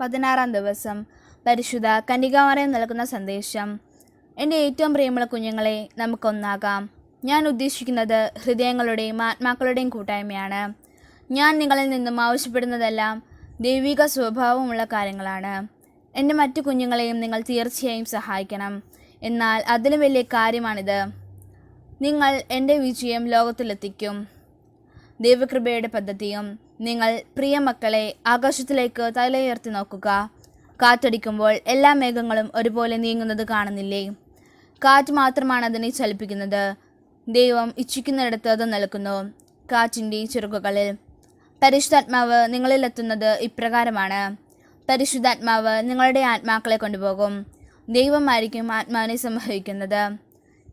പതിനാറാം ദിവസം. പരിശുദ്ധ കന്യകാമറയം നൽകുന്ന സന്ദേശം. എന്റെ ഏറ്റവും പ്രിയമുള്ള കുഞ്ഞുങ്ങളെ നമുക്കൊന്നാകാം. ഞാൻ ഉദ്ദേശിക്കുന്നത് ഹൃദയങ്ങളുടെയും ആത്മാക്കളുടെയും കൂട്ടായ്മയാണ്. ഞാൻ നിങ്ങളിൽ നിന്നും ആവശ്യപ്പെടുന്നതെല്ലാം ദൈവിക സ്വഭാവമുള്ള കാര്യങ്ങളാണ്. എന്റെ മറ്റു കുഞ്ഞുങ്ങളെയും നിങ്ങൾ തീർച്ചയായും സഹായിക്കണം. എന്നാൽ അതിലും വലിയ കാര്യമാണിത്. നിങ്ങൾ എന്റെ വിജയം ലോകത്തിലെത്തിക്കും. ദൈവകൃപയുടെ പദ്ധതിയും നിങ്ങൾ പ്രിയ മക്കളെ ആകാശത്തിലേക്ക് തലയുയർത്തി നോക്കുക. കാറ്റടിക്കുമ്പോൾ എല്ലാ മേഘങ്ങളും ഒരുപോലെ നീങ്ങുന്നത് കാണുന്നില്ലേ? കാറ്റ് മാത്രമാണ് അതിനെ ചലിപ്പിക്കുന്നത്. ദൈവം ഇച്ഛിക്കുന്നിടത്ത് അത് നൽകുന്നു കാറ്റിന്റെ ചെറുകുകളിൽ പരിശുദ്ധാത്മാവ് നിങ്ങളിലെത്തുന്നത് ഇപ്രകാരമാണ്. പരിശുദ്ധാത്മാവ് നിങ്ങളുടെ ആത്മാക്കളെ കൊണ്ടുപോകും. ദൈവമായിരിക്കും ആത്മാവിനെ സംഭവിക്കുന്നത്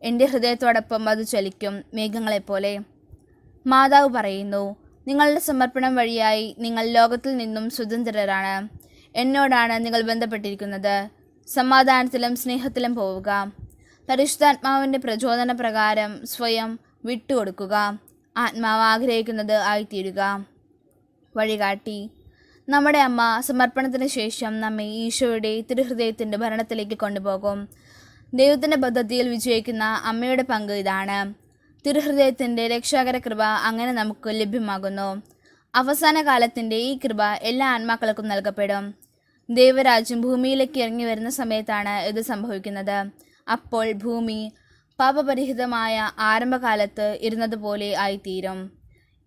എന്റെ ഹൃദയത്തോടൊപ്പം അത് ചലിക്കും മേഘങ്ങളെപ്പോലെ. മാതാവ് പറയുന്നു നിങ്ങളുടെ സമർപ്പണം വഴിയായി നിങ്ങൾ ലോകത്തിൽ നിന്നും സ്വതന്ത്രരാണ്. എന്നോടാണ് നിങ്ങൾ ബന്ധപ്പെട്ടിരിക്കുന്നത്. സമാധാനത്തിലും സ്നേഹത്തിലും പോവുക. പരിശുദ്ധാത്മാവിന്റെ പ്രചോദന പ്രകാരം സ്വയം വിട്ടുകൊടുക്കുക. ആത്മാവ് ആഗ്രഹിക്കുന്നത് ആയിത്തീരുക. വഴികാട്ടി. നമ്മുടെ അമ്മ സമർപ്പണത്തിന് ശേഷം നമ്മെ ഈശോയുടെ തിരുഹൃദയത്തിന്റെ ഭരണത്തിലേക്ക് കൊണ്ടുപോകും. ദൈവത്തിന്റെ പദ്ധതിയിൽ വിജയിക്കുന്ന അമ്മയുടെ പങ്ക് ഇതാണ്. തിരുഹൃദയത്തിന്റെ രക്ഷാകര കൃപ അങ്ങനെ നമുക്ക് ലഭ്യമാകുന്നു. അവസാന കാലത്തിന്റെ ഈ കൃപ എല്ലാ ആത്മാക്കൾക്കും നൽകപ്പെടും. ദൈവരാജ്യം ഭൂമിയിലേക്ക് ഇറങ്ങി വരുന്ന സമയത്താണ് ഇത് സംഭവിക്കുന്നത്. അപ്പോൾ ഭൂമി പാപപരിഹിതമായ ആരംഭകാലത്ത് ഇരുന്നതുപോലെ ആയിത്തീരും.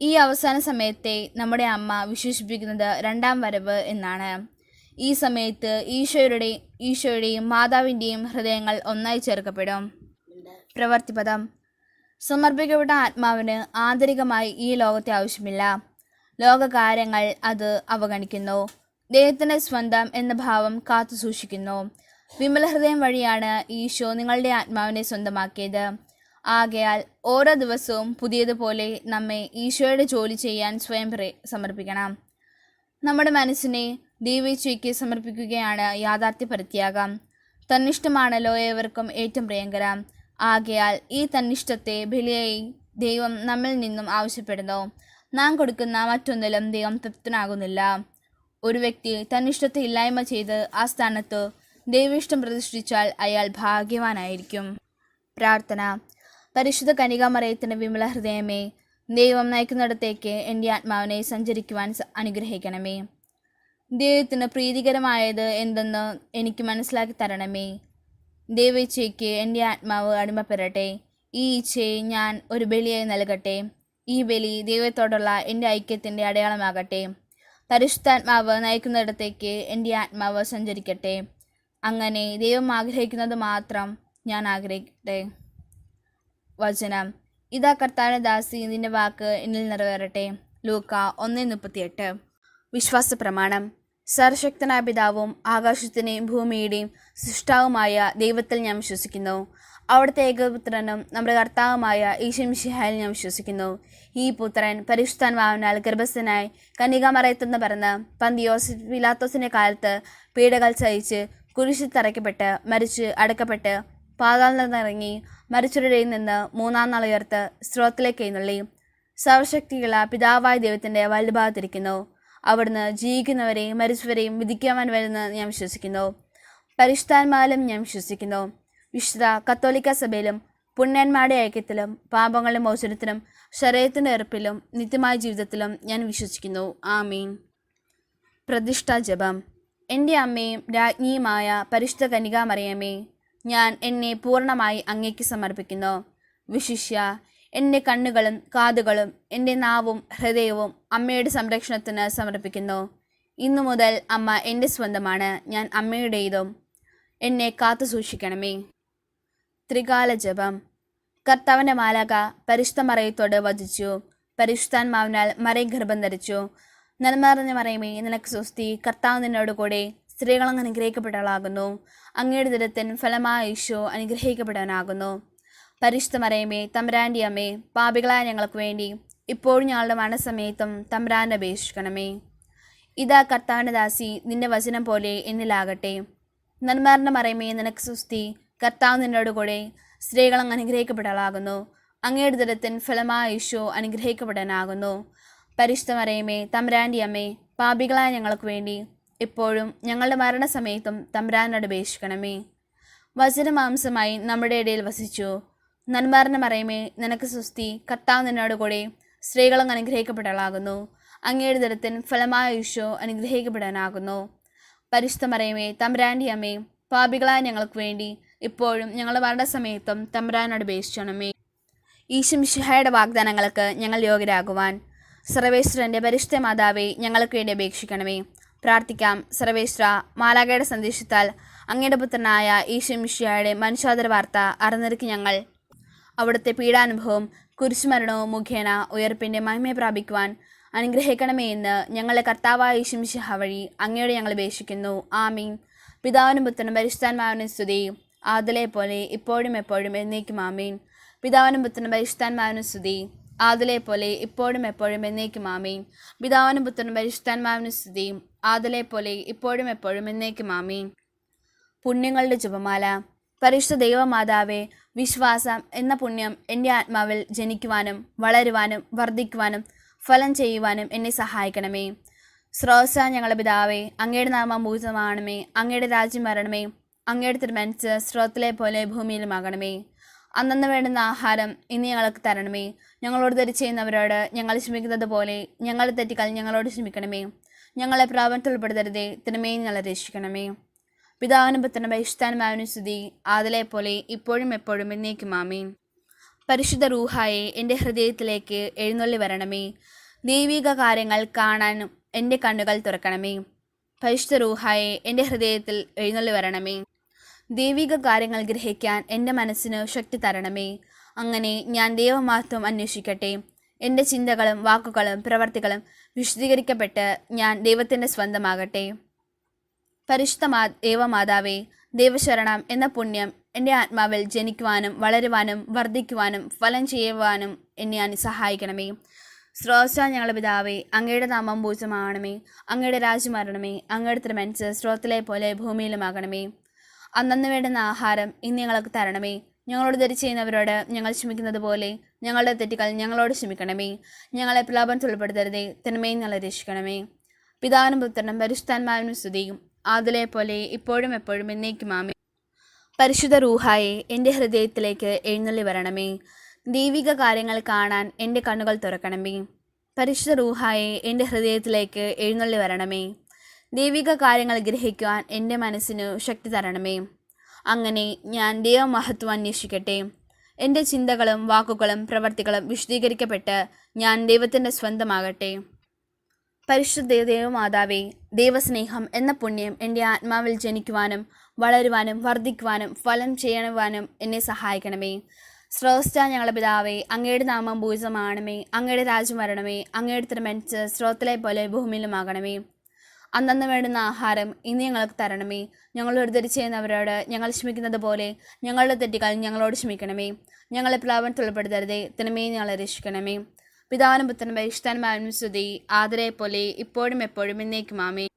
ഈ അവസാന സമയത്തെ നമ്മുടെ അമ്മ വിശേഷിപ്പിക്കുന്നത് രണ്ടാം വരവ് എന്നാണ്. ഈ സമയത്ത് ഈശോയുടെ ഈശോയുടെയും മാതാവിന്റെയും ഹൃദയങ്ങൾ ഒന്നായി ചേർക്കപ്പെടും. പ്രവർത്തിപദം സമർപ്പിക്കപ്പെട്ട ആത്മാവിന് ആന്തരികമായി ഈ ലോകത്തെ ആവശ്യമില്ല. ലോകകാര്യങ്ങൾ അത് അവഗണിക്കുന്നു. ദൈവത്തിന്റെ സ്വന്തം എന്ന ഭാവം കാത്തു സൂക്ഷിക്കുന്നു. വിമല ഹൃദയം വഴിയാണ് ഈശോ നിങ്ങളുടെ ആത്മാവിനെ സ്വന്തമാക്കിയത്. ആകയാൽ ഓരോ ദിവസവും പുതിയതുപോലെ നമ്മെ ഈശോയുടെ ജോലി ചെയ്യാൻ സ്വയം സമർപ്പിക്കണം. നമ്മുടെ മനസ്സിനെ ദൈവേച്ഛയ്ക്ക് സമർപ്പിക്കുകയാണ് യാഥാർത്ഥ്യ പരിത്യാഗം തന്നിഷ്ടമാണല്ലോ ഏവർക്കും ഏറ്റവും പ്രിയങ്കരം. ആകയാൽ ഈ തന്നിഷ്ടത്തെ ബലിയായി ദൈവം നമ്മിൽ നിന്നും ആവശ്യപ്പെടുന്നു. നാം കൊടുക്കുന്ന മറ്റൊന്നിലും ദൈവം തൃപ്തനാകുന്നില്ല. ഒരു വ്യക്തി തന്നിഷ്ടത്തെ ഇല്ലായ്മ ചെയ്ത് ആ സ്ഥാനത്ത് ദൈവിഷ്ടം പ്രതിഷ്ഠിച്ചാൽ അയാൾ ഭാഗ്യവാനായിരിക്കും. പ്രാർത്ഥന. പരിശുദ്ധ കനികാമറയത്തിന്റെ വിമല ഹൃദയമേ ദൈവം നയിക്കുന്നിടത്തേക്ക് എന്റെ ആത്മാവിനെ സഞ്ചരിക്കുവാൻ അനുഗ്രഹിക്കണമേ. ദൈവത്തിന് പ്രീതികരമായത് എന്തെന്ന് എനിക്ക് മനസ്സിലാക്കി തരണമേ. ദൈവേച്ഛയ്ക്ക് എന്റെ ആത്മാവ് അടിമപ്പെടട്ടെ. ഈ ഇച്ഛയെ ഞാൻ ഒരു ബലിയായി നൽകട്ടെ. ഈ ബലി ദൈവത്തോടുള്ള എന്റെ ഐക്യത്തിന്റെ അടയാളമാകട്ടെ. പരിശുദ്ധാത്മാവ് നയിക്കുന്നിടത്തേക്ക് എന്റെ ആത്മാവ് സഞ്ചരിക്കട്ടെ. അങ്ങനെ ദൈവം ആഗ്രഹിക്കുന്നത് മാത്രം ഞാൻ ആഗ്രഹിക്കട്ടെ. വചനം. ഇതാ കർത്താന ദാസി ഇതിന്റെ വാക്ക് എന്നിൽ നിറവേറട്ടെ. ലൂക്ക ഒന്ന് മുപ്പത്തിയെട്ട്. വിശ്വാസ പ്രമാണം സർവശക്തനായ പിതാവും ആകാശത്തിന്റെയും ഭൂമിയുടെയും സൃഷ്ടാവുമായ ദൈവത്തിൽ ഞാൻ വിശ്വസിക്കുന്നു. അവിടുത്തെ ഏകപുത്രനും നമ്മുടെ കർത്താവുമായ ഈശ്വമിഷിഹായിൽ ഞാൻ വിശ്വസിക്കുന്നു. ഈ പുത്രൻ പരിശുദ്ധാൻമാവിനാൽ ഗർഭസ്ഥനായി കന്യകാമറയത്തുനിന്ന് പറന്ന് പന്തിയോസ് പിലാത്തോസിന്റെ കാലത്ത് പീഡകൾ സഹിച്ച് കുരിശിൽ തറയ്ക്കപ്പെട്ട് മരിച്ച് അടക്കപ്പെട്ട് പാതാളിൽ നിന്നിറങ്ങി മരിച്ചവരുടെ നിന്ന് മൂന്നാം നാൾ ഉയർത്ത് സ്രോത്തിലേക്ക് എഴുന്നള്ളി. സർവശക്തിയുള്ള പിതാവായ ദൈവത്തിന്റെ വലുഭാഗത്തിരിക്കുന്നു അവിടുന്ന് ജീവിക്കുന്നവരെയും മരിച്ചവരെയും വിധിക്കുവാൻ വരുന്ന ഞാൻ വിശ്വസിക്കുന്നു. പരിശുദ്ധാത്മാവിലും ഞാൻ വിശ്വസിക്കുന്നു. വിശുദ്ധ കത്തോലിക്ക സഭയിലും പുണ്യന്മാരുടെ ഐക്യത്തിലും പാപങ്ങളുടെ മോചനത്തിലും ശരീരത്തിന്റെ എറുപ്പിലും നിത്യമായ ജീവിതത്തിലും ഞാൻ വിശ്വസിക്കുന്നു. ആമീൻ. പ്രതിഷ്ഠ ജപം. എന്റെ അമ്മയും രാജ്ഞിയുമായ പരിശുദ്ധ കനികാമറിയമ്മേ ഞാൻ എന്നെ പൂർണമായി അങ്ങേക്ക് സമർപ്പിക്കുന്നു. വിശിഷ്യ എന്റെ കണ്ണുകളും കാതുകളും എന്റെ നാവും ഹൃദയവും അമ്മയുടെ സംരക്ഷണത്തിന് സമർപ്പിക്കുന്നു. ഇന്നു മുതൽ അമ്മ എന്റെ സ്വന്തമാണ്. ഞാൻ അമ്മയുടേതും എന്നെ കാത്തു സൂക്ഷിക്കണമേ. ത്രികാല ജപം. കർത്താവിന്റെ മാലാക പരിശുദ്ധ മറയത്തോട് വധിച്ചു പരിശുദ്ധാത്മാവിനാൽ മറയും ഗർഭം ധരിച്ചു. നന്മറിഞ്ഞ മറയമേ നിനക്ക് സ്വസ്തി. കർത്താവ് നിന്നോട് കൂടെ സ്ത്രീകളങ്ങ് അനുഗ്രഹിക്കപ്പെട്ടവളാകുന്നു. അങ്ങയുടെ ദുരത്തിൻ ഫലമായ ഈശോ അനുഗ്രഹിക്കപ്പെടാനാകുന്നു പരിശുദ്ധ മറയമേ അമ്മേ പാപികളായ ഞങ്ങൾക്ക് വേണ്ടി ഇപ്പോഴും ഞങ്ങളുടെ മരണസമയത്തും തമ്പുരാന്റെ അപേക്ഷിക്കണമേ. ഇതാ കർത്താവിന്റെ ദാസി നിന്റെ വചനം പോലെ എന്നിലാകട്ടെ. നന്മാരുടെ മറയമേ നിനക്ക് സുസ്തി കർത്താവ് നിന്നോട് കൂടെ സ്ത്രീകളങ്ങ് അനുഗ്രഹിക്കപ്പെടലാകുന്നു. അങ്ങയുടെ ദിനത്തിൻ ഫലമായ ഈശോ അനുഗ്രഹിക്കപ്പെടാനാകുന്നു. പരിശുദ്ധ മറയമേ അമ്മേ പാപികളായ ഞങ്ങൾക്ക് വേണ്ടി എപ്പോഴും ഞങ്ങളുടെ മരണസമയത്തും തമ്പുരാനോട് അപേക്ഷിക്കണമേ. വചനമാംസമായി നമ്മുടെ ഇടയിൽ വസിച്ചു. നന്മാറിന് മറയമേ നിനക്ക് സുസ്തി കർത്താവ് നിന്നോട് കൂടെ സ്ത്രീകളും അനുഗ്രഹിക്കപ്പെട്ടവളാകുന്നു. അങ്ങയുടെ ദരത്തിൻ ഫലമായ ഈശോ അനുഗ്രഹിക്കപ്പെടാനാകുന്നു. പരിശുദ്ധ മറയുമേ തമ്പുരാന്റെ അമ്മേ പാപികളായ ഞങ്ങൾക്ക് വേണ്ടി ഇപ്പോഴും ഞങ്ങളുടെ മരണസമയത്തും തമ്പുരാനോട് അപേക്ഷിക്കണമേ ഈശുമിഷിഹായുടെ വാഗ്ദാനങ്ങൾക്ക് ഞങ്ങൾ യോഗ്യരാകുവാൻ സർവേശ്വരന്റെ പരിശുദ്ധ മാതാവെ ഞങ്ങൾക്ക് വേണ്ടി അപേക്ഷിക്കണമേ. പ്രാർത്ഥിക്കാം. സർവേശ്വര മാലാഖയുടെ സന്ദേശത്താൽ അങ്ങയുടെ പുത്രനായ ഈശുമിഷിഹായുടെ മനുഷ്യാതര വാർത്ത അറിഞ്ഞിരിക്കും ഞങ്ങൾ. അവിടുത്തെ പീഡാനുഭവം കുരിശുമരണവും മുഖേന ഉയർപ്പിന്റെ മഹിമയെ പ്രാപിക്കുവാൻ അനുഗ്രഹിക്കണമേ എന്ന് ഞങ്ങളെ കർത്താവായ ഈശുമിഷിഹ വഴി അങ്ങയോട് ഞങ്ങൾ അപേക്ഷിക്കുന്നു. ആമീൻ. പിതാവിനും പുത്രനും പരിശുദ്ധാൻമാവിനും സ്തുതി. ആദലെ പോലെ ഇപ്പോഴും എപ്പോഴും എന്നേക്കും ആമീൻ. പിതാവിനും പുത്രനും പരിശുദ്ധാൻമാവിനും സ്തുതി. ആദലെ പോലെ ഇപ്പോഴും എപ്പോഴും എന്നേക്കും ആമീൻ. പിതാവിനും പുത്രനും പരിശുദ്ധാൻമാവിനും സ്തുതി. ആദലെ പോലെ ഇപ്പോഴും എപ്പോഴും എന്നേക്കും ആമീൻ. പുണ്യങ്ങളുടെ ജപമാല. പരിശുദ്ധ ദൈവമാതാവേ വിശ്വാസം എന്ന പുണ്യം എന്റെ ആത്മാവിൽ ജനിക്കുവാനും വളരുവാനും വർദ്ധിക്കുവാനും ഫലം ചെയ്യുവാനും എന്നെ സഹായിക്കണമേ. സ്രോസ ഞങ്ങളുടെ പിതാവേ അങ്ങയുടെ നാമം ഭൂതമാണമേ അങ്ങയുടെ രാജ്യം വരണമേ അങ്ങയുടെ തിരുമനസ് സ്രോത്തിലെ പോലെ ഭൂമിയിലുമാകണമേ. അന്നന്ന് വേണ്ടുന്ന ആഹാരം ഇന്ന് ഞങ്ങൾക്ക് തരണമേ. ഞങ്ങളോട് തെറ്റ് ചെയ്യുന്നവരോട് ഞങ്ങൾ ക്ഷമിക്കുന്നത് പോലെ ഞങ്ങൾ തെറ്റിക്കാൽ ഞങ്ങളോട് ക്ഷമിക്കണമേ. ഞങ്ങളെ പ്രാപനത്തിൽ ഉൾപ്പെടുത്തരുതേ തിരുമേ ഞങ്ങളെ രക്ഷിക്കണമേ. പിതാവിനും പുത്രനും പരിശുദ്ധാനുമാവിനും സ്തുതി. ആദലെ പോലെ ഇപ്പോഴും എപ്പോഴും എന്നേക്കും ആമീൻ. പരിശുദ്ധ റൂഹായെ എന്റെ ഹൃദയത്തിലേക്ക് എഴുന്നള്ളി വരണമേ. ദൈവിക കാര്യങ്ങൾ കാണാനും എന്റെ കണ്ണുകൾ തുറക്കണമേ. പരിശുദ്ധ റൂഹായെ എന്റെ ഹൃദയത്തിൽ എഴുന്നള്ളി വരണമേ. ദൈവിക കാര്യങ്ങൾ ഗ്രഹിക്കാൻ എന്റെ മനസ്സിന് ശക്തി തരണമേ. അങ്ങനെ ഞാൻ ദൈവമാത്വം അന്വേഷിക്കട്ടെ. എന്റെ ചിന്തകളും വാക്കുകളും പ്രവർത്തികളും വിശദീകരിക്കപ്പെട്ട് ഞാൻ ദൈവത്തിന്റെ സ്വന്തമാകട്ടെ. പരിശുദ്ധ മാ ദേവമാതാവേ ദേവശരണം എന്ന പുണ്യം എന്റെ ആത്മാവിൽ ജനിക്കുവാനും വളരുവാനും വർദ്ധിക്കുവാനും ഫലം ചെയ്യുവാനും എന്നെ ഞാൻ സഹായിക്കണമേ. സ്രോത ഞങ്ങളുടെ പിതാവേ അങ്ങയുടെ നാമം പൂജമാകണമേ അങ്ങയുടെ രാജ്യം വരണമേ. അങ്ങയുടെ തിരുമനസ് സ്രോത്തിലെ പോലെ ഭൂമിയിലുമാകണമേ. അന്നു വേണ്ടുന്ന ആഹാരം ഇന്ന് ഞങ്ങൾക്ക് തരണമേ. ഞങ്ങളോട് തെരി ചെയ്യുന്നവരോട് ഞങ്ങൾ ക്ഷമിക്കുന്നത് പോലെ ഞങ്ങളുടെ തെറ്റുകൾ ഞങ്ങളോട് ക്ഷമിക്കണമേ. ഞങ്ങളെ പ്രലോഭനത്തിൽ ഉൾപ്പെടുത്തരുതേ തിന്മയും ഞങ്ങളെ രക്ഷിക്കണമേ. പിതാവിനും പുത്രനും പരിശുദ്ധാത്മാവിനും സ്തുതിയും. ആദിലെ പോലെ ഇപ്പോഴും എപ്പോഴും എന്നേക്കും ആമേ പരിശുദ്ധ റൂഹായെ എന്റെ ഹൃദയത്തിലേക്ക് എഴുന്നള്ളി വരണമേ. ദൈവിക കാര്യങ്ങൾ കാണാൻ എന്റെ കണ്ണുകൾ തുറക്കണമേ. പരിശുദ്ധ റൂഹായെ എന്റെ ഹൃദയത്തിലേക്ക് എഴുന്നള്ളി വരണമേ. ദൈവിക കാര്യങ്ങൾ ഗ്രഹിക്കുവാൻ എന്റെ മനസ്സിനു ശക്തി തരണമേ. അങ്ങനെ ഞാൻ ദൈവമഹത്വം അന്വേഷിക്കട്ടെ. എന്റെ ചിന്തകളും വാക്കുകളും പ്രവർത്തികളും വിശദീകരിക്കപ്പെട്ട് ഞാൻ ദൈവത്തിന്റെ സ്വന്തമാകട്ടെ. പരിശുദ്ധ ദേവമാതാവേ ദൈവസ്നേഹം എന്ന പുണ്യം എന്റെ ആത്മാവിൽ ജനിക്കുവാനും വളരുവാനും വർദ്ധിക്കുവാനും ഫലം ചെയ്യണവാനും എന്നെ സഹായിക്കണമേ. സ്രോസ്റ്റ ഞങ്ങളുടെ പിതാവേ അങ്ങയുടെ നാമം ഭൂജമാണമേ അങ്ങയുടെ രാജ്യം വരണമേ അങ്ങയുടെ തിരുമനിച്ച് സ്രോത്തിലെ പോലെ ഭൂമിയിലുമാകണമേ. അന്നന്ന് വേണ്ടുന്ന ആഹാരം ഇന്ന് ഞങ്ങൾക്ക് തരണമേ. ഞങ്ങൾ ഒരുതരി ചെയ്യുന്നവരോട് ഞങ്ങൾ ക്ഷമിക്കുന്നത് പോലെ ഞങ്ങളുടെ തെറ്റുകൾ ഞങ്ങളോട് ക്ഷമിക്കണമേ. ഞങ്ങളെ പ്രാവൻ ഉൾപ്പെടുത്തരുതേ തിന്മയെ ഞങ്ങളെ രക്ഷിക്കണമേ. പിതാവിനും പുത്രനും പരിഷ്ഠാനുമാവിനും സ്തുതി. പോലെ ഇപ്പോഴും എപ്പോഴും എന്നേക്കും മാമേ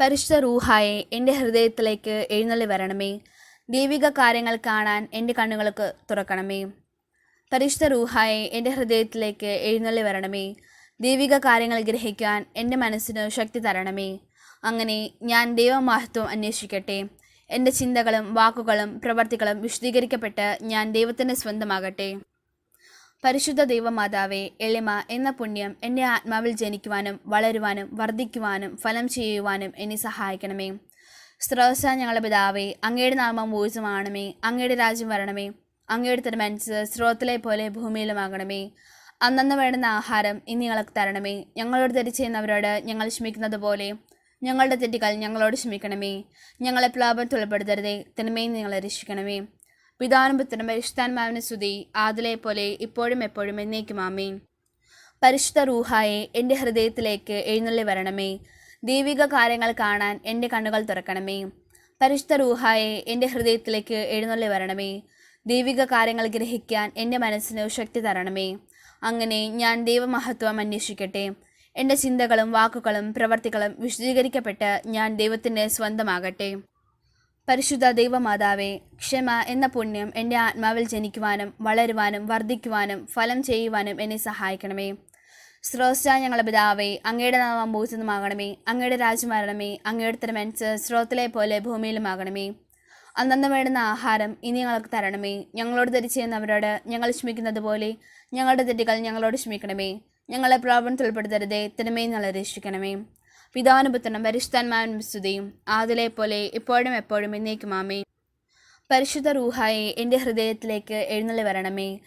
പരിശുദ്ധ റൂഹായെ എന്റെ ഹൃദയത്തിലേക്ക് എഴുന്നള്ളി വരണമേ. ദൈവിക കാര്യങ്ങൾ കാണാൻ എന്റെ കണ്ണുകൾക്ക് തുറക്കണമേ. പരിശുദ്ധ റൂഹായെ എന്റെ ഹൃദയത്തിലേക്ക് എഴുന്നള്ളി വരണമേ. ദൈവിക കാര്യങ്ങൾ ഗ്രഹിക്കാൻ എന്റെ മനസ്സിന് ശക്തി തരണമേ. അങ്ങനെ ഞാൻ ദൈവമഹത്വം അന്വേഷിക്കട്ടെ. എന്റെ ചിന്തകളും വാക്കുകളും പ്രവർത്തികളും വിശദീകരിക്കപ്പെട്ട് ഞാൻ ദൈവത്തിന്റെ സ്വന്തമാകട്ടെ. പരിശുദ്ധ ദൈവമാതാവേ എളിമ എന്ന പുണ്യം എന്റെ ആത്മാവിൽ ജനിക്കുവാനും വളരുവാനും വർദ്ധിക്കുവാനും ഫലം ചെയ്യുവാനും എന്നെ സഹായിക്കണമേ. സ്രോസ ഞങ്ങളുടെ പിതാവേ അങ്ങയുടെ നാമം ഊർജമാണമേ അങ്ങയുടെ രാജ്യം വരണമേ അങ്ങയുടെ തിരുമനസ് സ്രോത്തിലെ പോലെ ഭൂമിയിലുമാകണമേ. അന്നന്ന് വേണ്ടുന്ന ആഹാരം ഇനി ഞങ്ങൾക്ക് തരണമേ. ഞങ്ങളോട് തിരിച്ചെയ്യുന്നവരോട് ഞങ്ങൾ ക്ഷമിക്കുന്നത് പോലെ ഞങ്ങളുടെ തെറ്റുകൾ ഞങ്ങളോട് ക്ഷമിക്കണമേ. ഞങ്ങളെ പ്ലാപം ഉൾപ്പെടുത്തരുതേ തിന്മയും നിങ്ങളെ രക്ഷിക്കണമേ. പിതാനും പുത്രനും പരിശുദ്ധാത്മാവിന് സ്തുതി ആദിലെ പോലെ ഇപ്പോഴും എപ്പോഴും എന്നേക്കും ആമീൻ. പരിശുദ്ധ റൂഹായെ എന്റെ ഹൃദയത്തിലേക്ക് എഴുന്നള്ളി വരണമേ. ദൈവിക കാര്യങ്ങൾ കാണാൻ എന്റെ കണ്ണുകൾ തുറക്കണമേ. പരിശുദ്ധ റൂഹായെ എന്റെ ഹൃദയത്തിലേക്ക് എഴുന്നള്ളി വരണമേ. ദൈവിക കാര്യങ്ങൾ ഗ്രഹിക്കാൻ എന്റെ മനസ്സിന് ശക്തി തരണമേ. അങ്ങനെ ഞാൻ ദൈവമഹത്വം അന്വേഷിക്കട്ടെ. എന്റെ ചിന്തകളും വാക്കുകളും പ്രവർത്തികളും വിശദീകരിക്കപ്പെട്ട് ഞാൻ ദൈവത്തിന്റെ സ്വന്തമാകട്ടെ. പരിശുദ്ധ ദൈവമാതാവേ ക്ഷമ എന്ന പുണ്യം എന്റെ ആത്മാവിൽ ജനിക്കുവാനും വളരുവാനും വർദ്ധിക്കുവാനും ഫലം ചെയ്യുവാനും എന്നെ സഹായിക്കണമേ. സ്രോസ്റ്റാ ഞങ്ങളുടെ പിതാവേ അങ്ങയുടെ നാമം ഭൂഷിതമാകണമേ അങ്ങയുടെ രാജ്യമാകണമേ അങ്ങയുടെ തിരുമനസ് സ്രോത്തിലെ പോലെ ഭൂമിയിലുമാകണമേ. അന്നന്ന് വേണ്ടുന്ന ആഹാരം ഇനി ഞങ്ങൾക്ക് തരണമേ. ഞങ്ങളോട് തെറ്റ് ചെയ്യുന്നവരോട് ഞങ്ങൾ ക്ഷമിക്കുന്നത് പോലെ ഞങ്ങളുടെ തെറ്റുകൾ ഞങ്ങളോട് ക്ഷമിക്കണമേ. ഞങ്ങളെ പ്രോബ്ലം ഉൾപ്പെടുത്തരുതേ തിന്മയും ഞങ്ങളെ രക്ഷിക്കണമേ. പിതാനുപുത്രനും പരിശുദ്ധന്മാരും സ്തുതിയും. ആദിലെ പോലെ ഇപ്പോഴും എപ്പോഴും എന്നേക്കുമാമേ പരിശുദ്ധ റൂഹായെ എന്റെ ഹൃദയത്തിലേക്ക് എഴുന്നള്ളി വരണമേ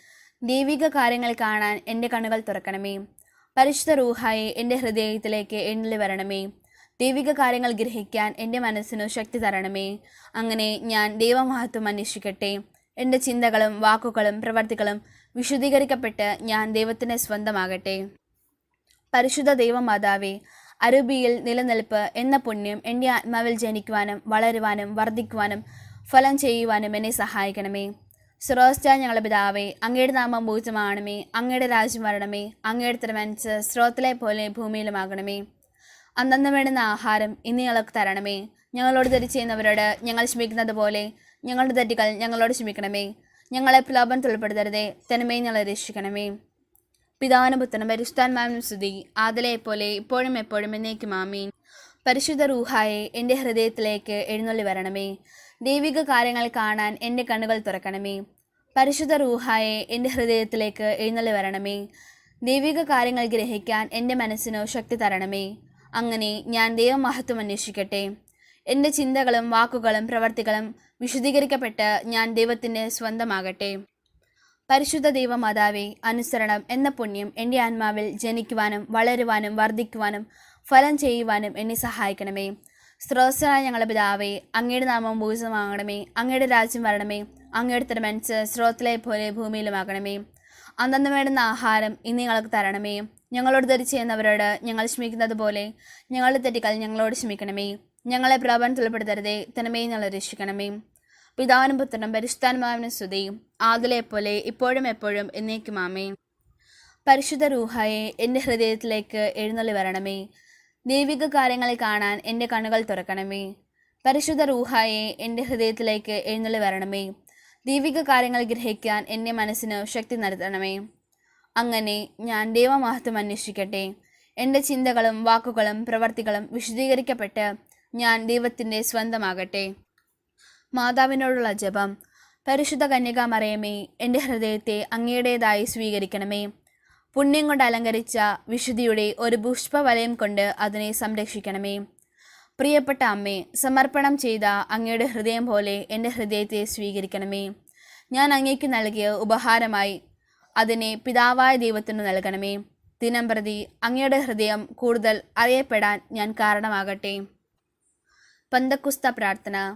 ദൈവിക കാര്യങ്ങൾ കാണാൻ എന്റെ കണ്ണുകൾ തുറക്കണമേ. പരിശുദ്ധ റൂഹായെ എന്റെ ഹൃദയത്തിലേക്ക് എഴുന്നള്ളി വരണമേ ദൈവിക കാര്യങ്ങൾ ഗ്രഹിക്കാൻ എന്റെ മനസ്സിനു ശക്തി തരണമേ. അങ്ങനെ ഞാൻ ദൈവമഹത്വം അന്വേഷിക്കട്ടെ. എന്റെ ചിന്തകളും വാക്കുകളും പ്രവർത്തികളും വിശുദ്ധീകരിക്കപ്പെട്ട് ഞാൻ ദൈവത്തിന് സ്വന്തമാകട്ടെ. പരിശുദ്ധ ദൈവമാതാവേ അരൂപിയിൽ നിലനിൽപ്പ് എന്ന പുണ്യം എന്റെ ആത്മാവിൽ ജനിക്കുവാനും വളരുവാനും വർദ്ധിക്കുവാനും ഫലം ചെയ്യുവാനും എന്നെ സഹായിക്കണമേ. സ്രോസ്റ്റ ഞങ്ങളുടെ പിതാവേ അങ്ങയുടെ നാമം ഭൂജമാകണമേ അങ്ങയുടെ രാജ്യം വരണമേ. അങ്ങയുടെ തിരുമനസ് സ്രോത്തിലെ പോലെ ഭൂമിയിലുമാകണമേ. അന്നന്ന് വേണ്ടുന്ന ആഹാരം ഇന്ന് ഞങ്ങൾക്ക് തരണമേ. ഞങ്ങളോട് തെറ്റ് ചെയ്യുന്നവരോട് ഞങ്ങൾ ക്ഷമിക്കുന്നത് പോലെ ഞങ്ങളുടെ തെറ്റുകൾ ഞങ്ങളോട് ക്ഷമിക്കണമേ. ഞങ്ങളെ പ്രലോഭനത്തിൽ ഉൾപ്പെടുത്തരുതേ തനിമയും ഞങ്ങളെ രക്ഷിക്കണമേ. പിതാനുപുത്രനും പരിശുദ്ധാത്മാവിനും സ്തുതി. ആദലെ പോലെ ഇപ്പോഴും എപ്പോഴും എന്നേക്കും ആമീൻ. പരിശുദ്ധ റൂഹായെ എന്റെ ഹൃദയത്തിലേക്ക് എഴുന്നള്ളി വരണമേ. ദൈവിക കാര്യങ്ങൾ കാണാൻ എന്റെ കണ്ണുകൾ തുറക്കണമേ. പരിശുദ്ധ റൂഹായെ എന്റെ ഹൃദയത്തിലേക്ക് എഴുന്നള്ളി വരണമേ. ദൈവിക കാര്യങ്ങൾ ഗ്രഹിക്കാൻ എന്റെ മനസ്സിന് ശക്തി തരണമേ. അങ്ങനെ ഞാൻ ദൈവമഹത്വം അന്വേഷിക്കട്ടെ. എന്റെ ചിന്തകളും വാക്കുകളും പ്രവർത്തികളും വിശദീകരിക്കപ്പെട്ട് ഞാൻ ദൈവത്തിന്റെ സ്വന്തമാകട്ടെ. പരിശുദ്ധ ദൈവമാതാവേ അനുസരണം എന്ന പുണ്യം എന്റെ ആത്മാവിൽ ജനിക്കുവാനും വളരുവാനും വർദ്ധിക്കുവാനും ഫലം ചെയ്യുവാനും എന്നെ സഹായിക്കണമേ. സ്രോതസ്സനായ ഞങ്ങളുടെ പിതാവേ അങ്ങയുടെ നാമം ഭൂഷമാകണമേ അങ്ങയുടെ രാജ്യം വരണമേ. അങ്ങയുടെ തിരുമനസ് സ്രോത്തിലെ പോലെ ഭൂമിയിലുമാകണമേ. അന്നന്ന് വേണ്ടുന്ന ആഹാരം ഇന്ന് ഞങ്ങൾക്ക് തരണമേ. ഞങ്ങളോട് തെറ്റ് ചെയ്യുന്നവരോട് ഞങ്ങൾ ക്ഷമിക്കുന്നത് പോലെ ഞങ്ങളുടെ തെറ്റുകൾ ഞങ്ങളോട് ക്ഷമിക്കണമേ. ഞങ്ങളെ പ്രലോഭനത്തിൽ ഉൾപ്പെടുത്തരുതേ തനമേ ഞങ്ങളെ രക്ഷിക്കണമേ. പിതാവിനും പുത്രനും പരിശുദ്ധാത്മാവിനും സ്തുതിയും ആദലെ പോലെ ഇപ്പോഴും എപ്പോഴും എന്നേക്കും ആമേ പരിശുദ്ധ റൂഹായെ എന്റെ ഹൃദയത്തിലേക്ക് എഴുന്നള്ളി വരണമേ. ദൈവിക കാര്യങ്ങളെ കാണാൻ എന്റെ കണ്ണുകൾ തുറക്കണമേ. പരിശുദ്ധ റൂഹായെ എന്റെ ഹൃദയത്തിലേക്ക് എഴുന്നള്ളി വരണമേ. ദൈവിക കാര്യങ്ങൾ ഗ്രഹിക്കാൻ എന്റെ മനസ്സിന് ശക്തി നൽകണമേ. അങ്ങനെ ഞാൻ ദൈവമഹത്വം അന്വേഷിക്കട്ടെ. എന്റെ ചിന്തകളും വാക്കുകളും പ്രവർത്തികളും വിശദീകരിക്കപ്പെട്ട് ഞാൻ ദൈവത്തിന്റെ സ്വന്തമാകട്ടെ. മാതാവിനോടുള്ള ജപം. പരിശുദ്ധ കന്യക മറിയമേ എന്റെ ഹൃദയത്തെ അങ്ങയുടേതായി സ്വീകരിക്കണമേ. പുണ്യം കൊണ്ട് അലങ്കരിച്ച വിശുദ്ധിയുടെ ഒരു പുഷ്പവലയം കൊണ്ട് അതിനെ സംരക്ഷിക്കണമേ. പ്രിയപ്പെട്ട അമ്മേ സമർപ്പണം ചെയ്ത അങ്ങയുടെ ഹൃദയം പോലെ എന്റെ ഹൃദയത്തെ സ്വീകരിക്കണമേ. ഞാൻ അങ്ങേക്ക് നൽകിയ ഉപഹാരമായി അതിനെ പിതാവായ ദൈവത്തിന് നൽകണമേ. ദിനം പ്രതി അങ്ങയുടെ ഹൃദയം കൂടുതൽ അറിയപ്പെടാൻ ഞാൻ കാരണമാകട്ടെ. പന്തക്കുസ്ത പ്രാർത്ഥന.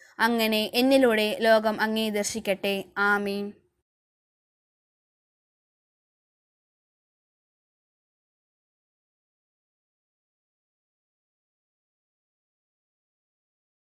അങ്ങനെ എന്നിലൂടെ ലോകം അങ്ങേ ദർശിക്കട്ടെ. ആമീൻ.